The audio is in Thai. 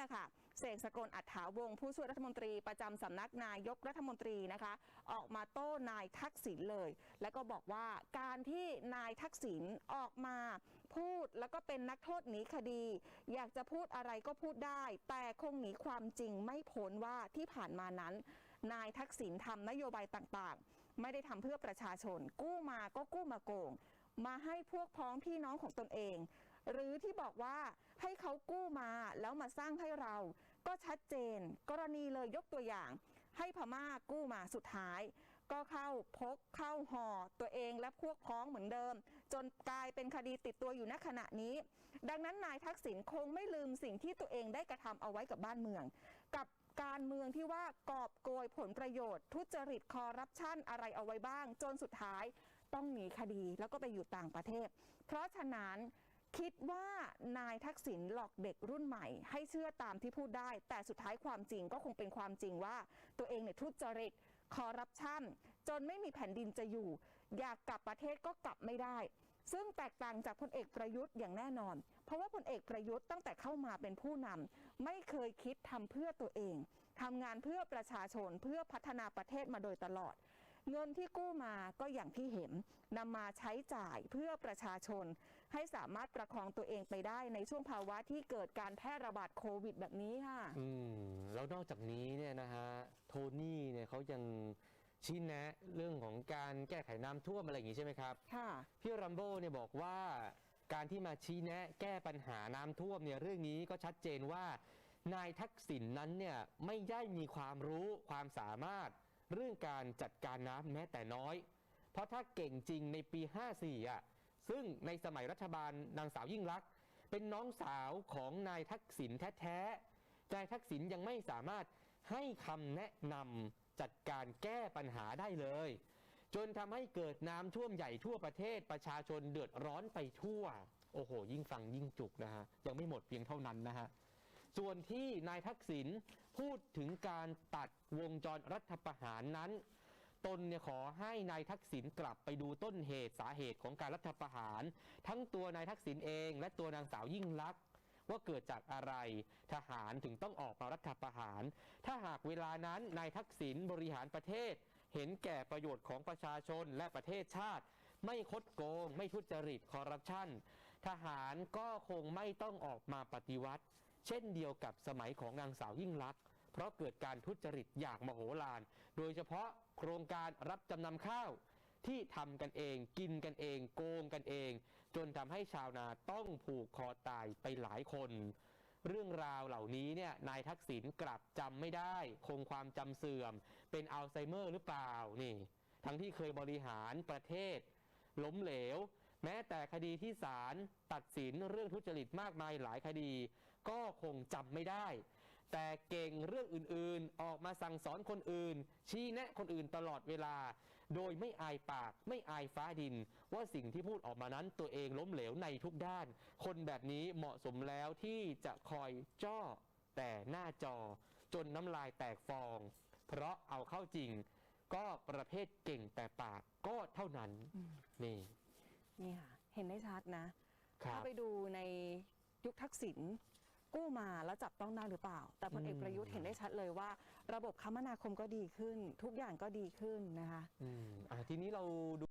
แหละค่ะ เสกสกลอัฏฐาวงผู้ช่วยรัฐมนตรีประจำสำนักนายกรัฐมนตรีนะคะ ออกมาโต้นายทักษิณเลย แล้วก็บอกว่าการที่นายทักษิณออกมาพูดแล้วก็เป็นนักโทษหนีคดี อยากจะพูดอะไรก็พูดได้ แต่คงหนีความจริงไม่พ้นว่าที่ผ่านมานั้น นายทักษิณทำนโยบายต่างๆ ไม่ได้ทำเพื่อประชาชน กู้มาก็กู้มาโกง มาให้พวกพ้องพี่น้องของตนเอง หรือที่บอกว่าให้เขากู้ แล้วมาสร้างให้เรา ก็ชัดเจน กรณีเลยยกตัวอย่าง ให้พม่ากู้มาสุดท้าย ก็เข้าพกเข้าห่อตัวเองและพวกพ้องเหมือนเดิม จนกลายเป็นคดีติดตัวอยู่ณขณะนี้ ดังนั้นนายทักษิณคงไม่ลืมสิ่งที่ตัวเองได้กระทำเอาไว้กับบ้านเมือง กับการเมืองที่ว่ากอบโกยผลประโยชน์ ทุจริตคอร์รัปชันอะไรเอาไว้บ้าง จนสุดท้ายต้องหนีคดีแล้วก็ไปอยู่ต่างประเทศ เพราะฉะนั้น คิดว่านายทักษิณหลอกเด็กรุ่นใหม่ ให้เชื่อตามที่พูดได้ แต่สุดท้ายความจริงก็คงเป็นความจริงว่า ตัวเองเนี่ยทุจริตคอร์รัปชันจนไม่มีแผ่นดินจะอยู่ อยากกลับประเทศก็กลับไม่ได้ ซึ่งแตกต่างจากพลเอกประยุทธ์อย่างแน่นอน เพราะว่าพลเอกประยุทธ์ตั้งแต่เข้ามาเป็นผู้นำไม่เคยคิดทำเพื่อตัวเองทำงานเพื่อประชาชนเพื่อพัฒนาประเทศมาโดยตลอด เงินที่กู้มาก็อย่างที่เห็นนำมาใช้จ่ายเพื่อประชาชน ให้สามารถประคองตัวเองไปได้ในช่วงภาวะที่เกิดการแพร่ระบาดโควิดแบบนี้ค่ะอืมแล้วนอกจากนี้เนี่ยนะฮะโทนี่เนี่ยเขายังชี้แนะเรื่องของการแก้ไขน้ำท่วมอะไรอย่างนี้ใช่ไหมครับค่ะพี่รัมโบ้เนี่ยบอกว่าการที่มาชี้แนะแก้ปัญหาน้ำท่วมเนี่ยเรื่องนี้ก็ชัดเจนว่านายทักษิณนนั้นเนี่ยไม่ได้มีความรู้ความสามารถ เรื่องการจัดการน้ำแม้แต่น้อย เพราะถ้าเก่งจริงในปี 54อะซึ่งในสมัยรัฐบาลนางสาวยิ่งลักษณ์เป็นน้องสาวของนายทักษิณแท้ๆนายทักษิณยังไม่สามารถให้คำแนะนำจัดการแก้ปัญหาได้เลย จนทำให้เกิดน้ำท่วมใหญ่ทั่วประเทศประชาชนเดือดร้อนไปทั่ว โอ้โห ยิ่งฟังยิ่งจุกนะฮะ ยังไม่หมดเพียงเท่านั้นนะฮะ ส่วนที่นายทักษิณพูดถึงการตัดวงจรรัฐประหารนั้น ตนเนี่ยขอให้นายทักษิณกลับไปดูต้นเหตุสาเหตุของการรัฐประหาร ทั้งตัวนายทักษิณเองและตัวนางสาวยิ่งลักษณ์ว่าเกิดจากอะไรทหารถึงต้องออกมารัฐประหาร ถ้าหากเวลานั้นนายทักษิณบริหารประเทศ เห็นแก่ประโยชน์ของประชาชนและประเทศชาติ ไม่คดโกง ไม่ทุจริตคอร์รัปชันทหารก็คงไม่ต้องออกมาปฏิวัติ เช่นเดียวกับสมัยของนางสาวยิ่งลักษณ์เพราะเกิดการทุจริตอย่างมโหฬาร โดยเฉพาะโครงการรับจำนำข้าวที่ทำกันเองกินกันเอง โกงกันเอง จนทำให้ชาวนาต้องผูกคอตายไปหลายคน เรื่องราวเหล่านี้เนี่ยนายทักษิณกลับจำไม่ได้ คงความจำเสื่อม เป็นอัลไซเมอร์หรือเปล่านี่ ทั้งที่เคยบริหารประเทศ ล้มเหลว แม้แต่คดีที่ศาลตัดสินเรื่องทุจริตมากมายหลายคดี ก็คงจำไม่ได้ แต่เก่งเรื่องอื่นๆ ออกมาสั่งสอนคนอื่น ชี้แนะคนอื่นตลอดเวลา โดยไม่อายปากไม่อายฟ้าดิน ว่าสิ่งที่พูดออกมานั้นตัวเองล้มเหลวในทุกด้าน คนแบบนี้เหมาะสมแล้วที่จะคอยจ้อแต่หน้าจอจนน้ำลายแตกฟอง เพราะเอาเข้าจริง ก็ประเภทเก่งแต่ปากก็เท่านั้นนี่ นี่ค่ะ เห็นได้ชัดนะ ครัถ้าบ ไปดูในยุคทักษิณกู้มาแล้วจับต้องได้หรือเปล่า แต่พลเอกประยุทธ์เห็นได้ชัดเลยว่า ระบบคมนาคมก็ดีขึ้น ทุกอย่างก็ดีขึ้นนะคะ อืมอะทีนี้เราดู